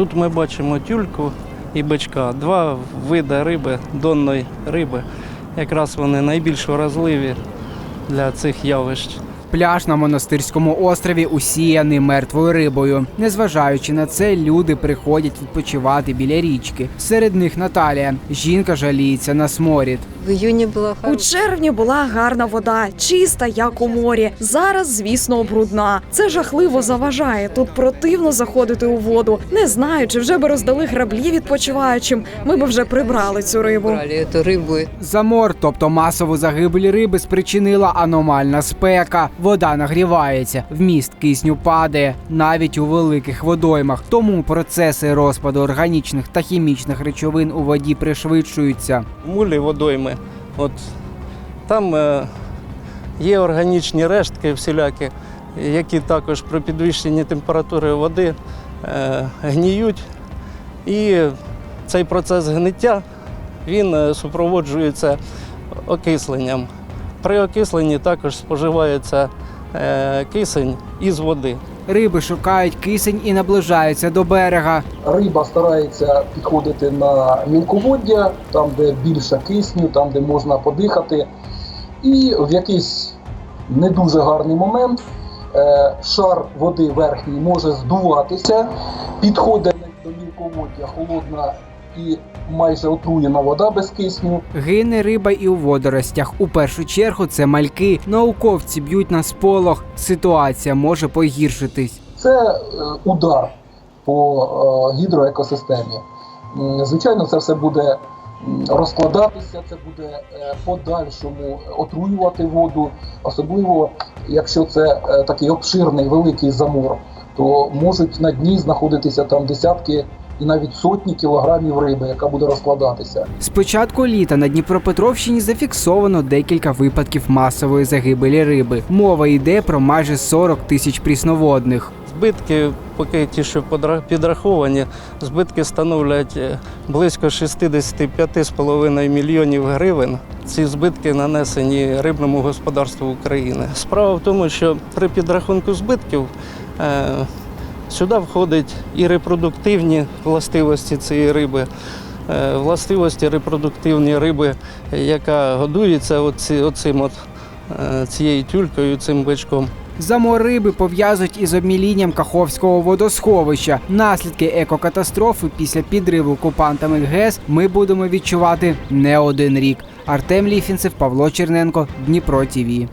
Тут ми бачимо тюльку і бичка. Два види риби, донної риби. Якраз вони найбільш вразливі для цих явищ Пляж на монастирському острові усіяний мертвою рибою. Незважаючи на це, люди приходять відпочивати біля річки. Серед них Наталія. Жінка жаліється на сморід. В июне было У червні була гарна вода, чиста, як у морі. Зараз, звісно, брудна. Це жахливо заважає. Тут противно заходити у воду. Не знаю, чи вже би роздали граблі відпочиваючим. Ми би вже прибрали цю рибу. брали эту рыбу. Замор, тобто масову загибель риби, спричинила аномальна спека. Вода нагрівається, вміст кисню падає навіть у великих водоймах. Тому процеси розпаду органічних та хімічних речовин у воді пришвидшуються. Мулі водойми. От там е, є органічні рештки всілякі, які також при підвищенні температури води е, гніють. І цей процес гниття він е, супроводжується окисленням. При окисленні також споживається е, кисень із води. Риби шукають кисень і наближаються до берега. Риба старається підходити на мілководдя, там, де більше кисню, там, де можна подихати. І в якийсь не дуже гарний момент е, шар води верхній може здуватися, підходить до мілководдя холодна і майже отруєна вода без кисню. Гине риба і у водоростях. У першу чергу це мальки. Науковці б'ють на сполох. Ситуація може погіршитись. Це е, удар по е, гідроекосистемі. Звичайно, це все буде розкладатися, це буде е, подальшому отруювати воду, особливо якщо це такий обширний великий замор, то можуть на дні знаходитися там десятки і навіть сотні кілограмів риби, яка буде розкладатися. З початку літа на Дніпропетровщині зафіксовано декілька випадків масової загибелі риби. Мова йде про майже 40 тисяч прісноводних. Збитки, поки ті, що подра- підраховані, збитки становлять е, близько 65,5 мільйонів гривень. Ці збитки нанесені рибному господарству України. Справа в тому, що при підрахунку збитків е, сюди входять і репродуктивні властивості цієї риби, е, властивості репродуктивні риби, яка годується оці, оцим от, е, цією тюлькою, цим бичком. Замор риби пов'язують із обмілінням Каховського водосховища. Наслідки екокатастрофи після підриву окупантами ГЕС ми будемо відчувати не один рік. Артем Ліфінцев, Павло Черненко, Дніпро ТІВІ.